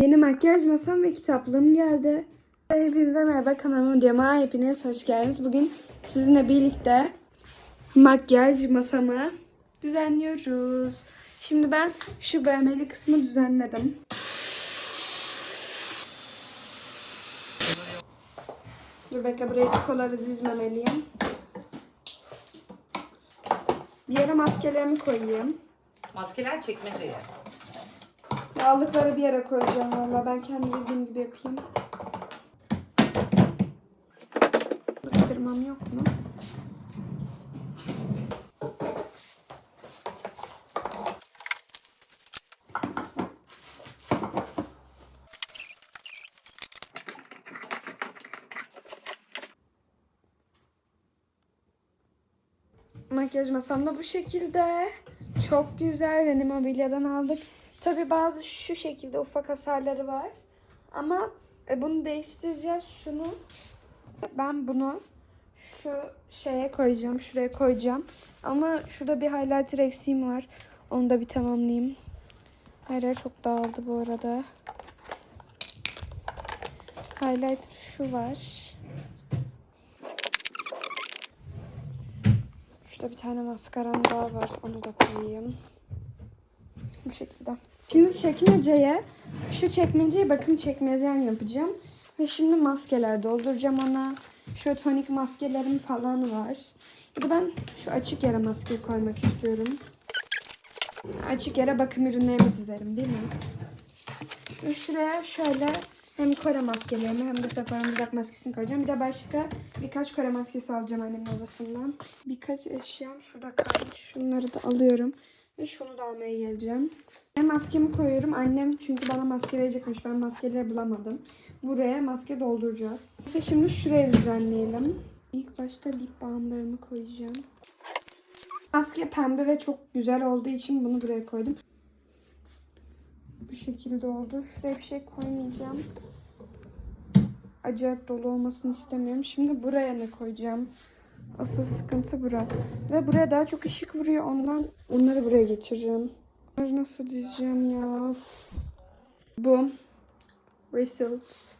Yeni makyaj masam ve kitaplığım geldi. Hepinize merhaba kanalıma videoma hepiniz hoş geldiniz. Bugün sizinle birlikte makyaj masamı düzenliyoruz. Şimdi ben şu bölmeli kısmı düzenledim. Dur bekle buraya tikoları dizmemeliyim. Bir yere maskelerimi koyayım. Maskeler çekmeceye. Aldıkları bir yere koyacağım valla. Ben kendi bildiğim gibi yapayım. Kırmam yok mu? Makyaj masam da bu şekilde. Çok güzel. Reni Mobilya'dan aldık. Tabi bazı şu şekilde ufak hasarları var. Ama e, bunu değiştireceğiz. Şunu ben bunu şu şeye koyacağım. Şuraya koyacağım. Ama şurada bir highlighter eksiğim var. Onu da bir tamamlayayım. Her çok dağıldı bu arada. Highlighter şu var. Şurada bir tane maskaram daha var. Onu da koyayım. Bu şekilde. Şimdi çekmeceye, şu çekmeceye bakım çekmecem yapacağım. Ve şimdi maskeler dolduracağım ona. Şu tonik maskelerim falan var. Bir de ben şu açık yere maske koymak istiyorum. Açık yere bakım ürünlerimi dizerim değil mi? Ve şuraya şöyle hem Kore maskelerimi hem de Sephora'nın dudak maskesini koyacağım. Bir de başka birkaç Kore maskesi alacağım annemin odasından. Birkaç eşyam şurada kalmış. Şunları da alıyorum. Ve şunu da almaya geleceğim. Ben maskemi koyuyorum. Annem çünkü bana maske verecekmiş. Ben maskeleri bulamadım. Buraya maske dolduracağız. İşte şimdi şuraya düzenleyelim. İlk başta lip balmlarımı koyacağım. Maske pembe ve çok güzel olduğu için bunu buraya koydum. Bu şekilde oldu. Şuraya bir şey koymayacağım. Acayip dolu olmasını istemiyorum. Şimdi buraya ne koyacağım? Asıl sıkıntı bura. Ve buraya daha çok ışık vuruyor. Ondan onları buraya geçireceğim. Bunları nasıl dizeceğim ya? Bu. Results.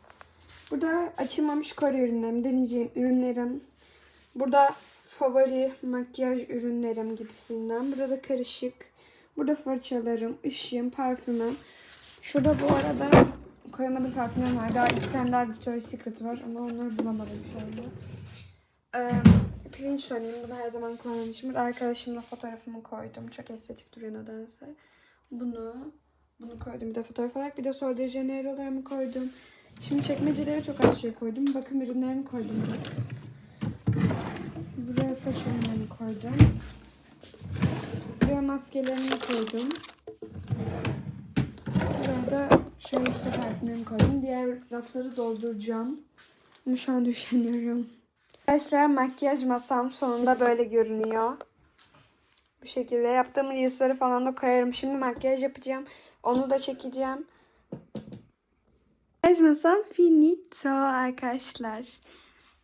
Burada açılmamış Kore ürünlerim, deneyeceğim ürünlerim. Burada favori makyaj ürünlerim gibisinden. Burada karışık. Burada fırçalarım, ışığım, parfümüm. Şurada bu arada koymadığım parfümüm var. Daha iki tane daha Victoria's Secret var ama onları bulamadım şu anda. Ee, pirinç söyleyeyim. Bunu her zaman kullanmışımdır. Arkadaşımla fotoğrafımı koydum. Çok estetik duruyor nedense. Bunu bunu koydum bir de fotoğraf olarak. Bir de Sol de Janeiro'larımı koydum. Şimdi çekmecelere çok az şey koydum. Bakım ürünlerimi koydum. Buraya saç ürünlerimi koydum. Buraya maskelerimi koydum. Buraya da şöyle işte parfümlerimi koydum. Diğer rafları dolduracağım. Ama şu an düşünüyorum. Arkadaşlar makyaj masam sonunda böyle görünüyor. Bu şekilde yaptığım reelsleri falan da koyarım. Şimdi makyaj yapacağım. Onu da çekeceğim. Makyaj masam finito arkadaşlar.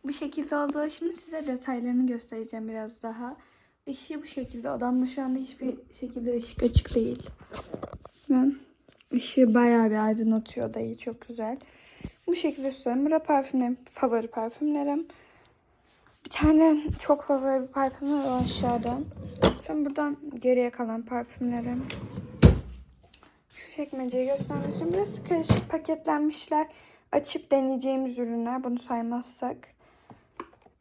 Bu şekilde oldu. Şimdi size detaylarını göstereceğim biraz daha. Işığı bu şekilde. Odamda şu anda hiçbir şekilde ışık açık değil. Ben ışığı bayağı bir aydınlatıyor da iyi. Çok güzel. Bu şekilde süslerim. Burada parfümlerim. Favori parfümlerim. Bir tane çok favori bir parfüm var aşağıda. Sonra buradan geriye kalan parfümlerim. Şu çekmeceyi göstermek için. Burası karışık paketlenmişler. Açıp deneyeceğimiz ürünler. Bunu saymazsak.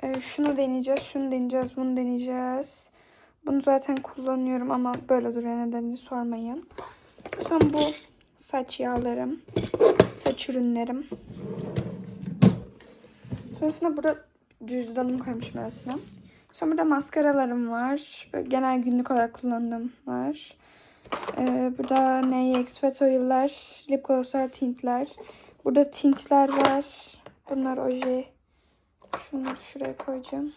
Ee, şunu deneyeceğiz, şunu deneyeceğiz, bunu deneyeceğiz. Bunu zaten kullanıyorum ama böyle duruyor nedenini sormayın. Son bu saç yağlarım, saç ürünlerim. Sonrasında burada cüzdanımı koymuşum arasına. Sonra burada maskaralarım var. Böyle genel günlük olarak kullandığım var. Ee, burada NYX Fat Oil'ler, lip glosslar, tintler. Burada tintler var. Bunlar oje. Şunları şuraya koyacağım.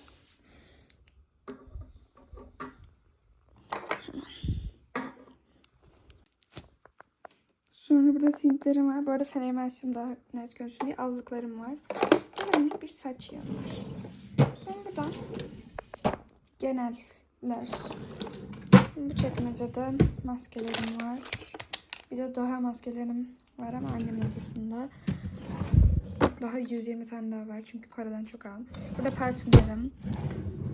Sonra burada tintlerim var. Bu arada fenerimi açtım daha net görsün diye. Allıklarım var. Böyle bir saç yağı var. Sonra buradan geneller. Bu çekmecede maskelerim var. Bir de daha maskelerim var ama annemin odasında. Daha 120 tane daha var çünkü Kore'den çok aldım. Burada parfümlerim.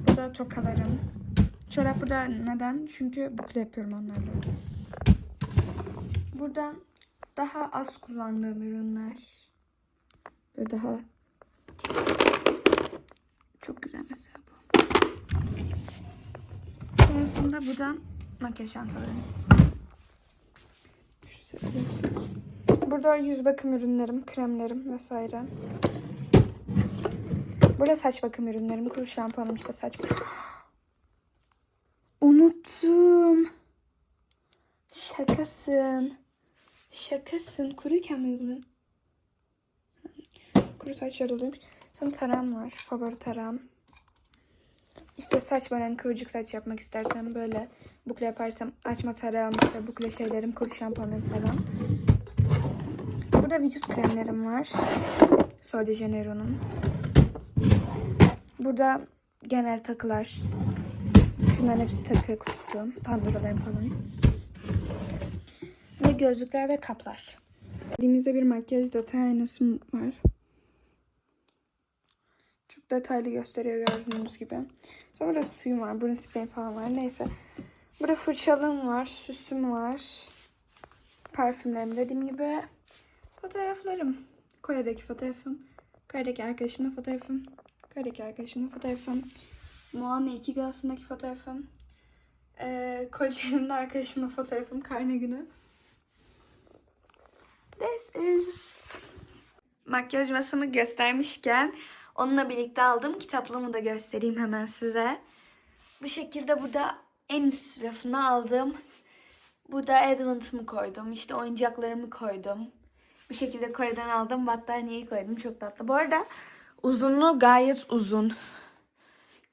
Burada tokalarım. Çorap burada neden? Çünkü bukle yapıyorum onlarla. Burada daha az kullandığım ürünler. Böyle daha çok güzel mesela bu. Sonrasında buradan makyaj sürpriz. Burada yüz bakım ürünlerim, kremlerim vesaire. Burada saç bakım ürünlerim, kuru şampuanım işte saç. Unuttum. Şakasın. Şakasın. Kuruyken mi uyguladın? Kuru saçlar oluyormuş. Sonra taram var. Favori taram. İşte saç bören kıvırcık saç yapmak istersem böyle bukle yaparsam açma tarağım işte bukle şeylerim, kuru şampuanım falan. Burada vücut kremlerim var. Sol de Janeiro'nun. Burada genel takılar. Şunların hepsi takı kutusu. Pandora'larım falan. Ve gözlükler ve kaplar. Elimizde bir makyaj detay aynası var. Detaylı gösteriyor gördüğünüz gibi. Sonra burada suyum var. Burun spreyim falan var. Neyse. Burada fırçalığım var. Süsüm var. Parfümlerim dediğim gibi. Fotoğraflarım. Kore'deki fotoğrafım. Kore'deki arkadaşımla fotoğrafım. Kore'deki arkadaşımla fotoğrafım. Moana 2 galasındaki fotoğrafım. Ee, Kocaeli'nin arkadaşımla fotoğrafım. Karne günü. This is... Makyaj masamı göstermişken onunla birlikte aldığım kitaplığımı da göstereyim hemen size. Bu şekilde burada en üst rafına aldım. Burada Advent'ımı koydum. İşte oyuncaklarımı koydum. Bu şekilde Kore'den aldım. Battaniyeyi koydum. Çok tatlı. Bu arada uzunluğu gayet uzun.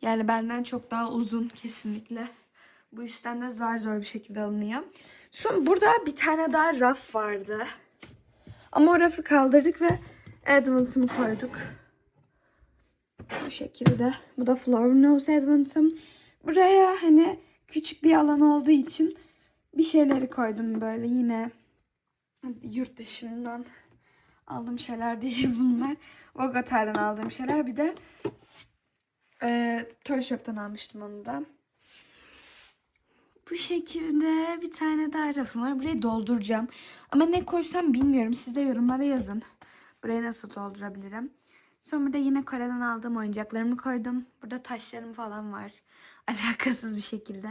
Yani benden çok daha uzun kesinlikle. Bu üstten de zar zor bir şekilde alınıyor. Sonra burada bir tane daha raf vardı. Ama o rafı kaldırdık ve Advent'ımı koyduk. Bu şekilde. Bu da Flower Nose Advent'ım. Buraya hani küçük bir alan olduğu için bir şeyleri koydum böyle yine yurt dışından aldığım şeyler değil bunlar. Vogotar'dan aldığım şeyler. Bir de e, Toy Shop'tan almıştım onu da. Bu şekilde bir tane daha rafım var. Burayı dolduracağım. Ama ne koysam bilmiyorum. Siz de yorumlara yazın. Burayı nasıl doldurabilirim. Sonra burada yine Kore'den aldığım oyuncaklarımı koydum. Burada taşlarım falan var. Alakasız bir şekilde.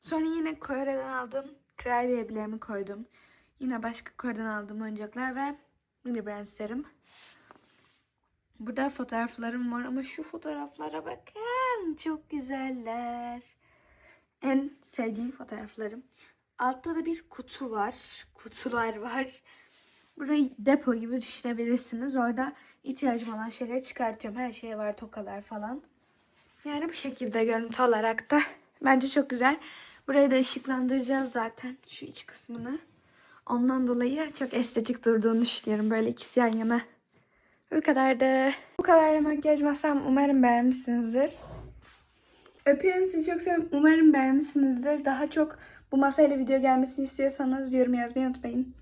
Sonra yine Kore'den aldığım Crybaby'lerimi koydum. Yine başka Kore'den aldığım oyuncaklar ve mini brandslerim. Burada fotoğraflarım var ama şu fotoğraflara bakın. Çok güzeller. En sevdiğim fotoğraflarım. Altta da bir kutu var. Kutular var. Burayı depo gibi düşünebilirsiniz. Orada ihtiyacım olan şeyleri çıkartıyorum. Her şey var. Tokalar falan. Yani bu şekilde görüntü olarak da bence çok güzel. Burayı da ışıklandıracağız zaten. Şu iç kısmını. Ondan dolayı çok estetik durduğunu düşünüyorum. Böyle ikisi yan yana. Bu kadar da. Bu kadar da makyaj masam. Umarım beğenmişsinizdir. Öpüyorum sizi çok seviyorum. Umarım beğenmişsinizdir. Daha çok bu masayla video gelmesini istiyorsanız yorum yazmayı unutmayın.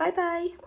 Bye bye.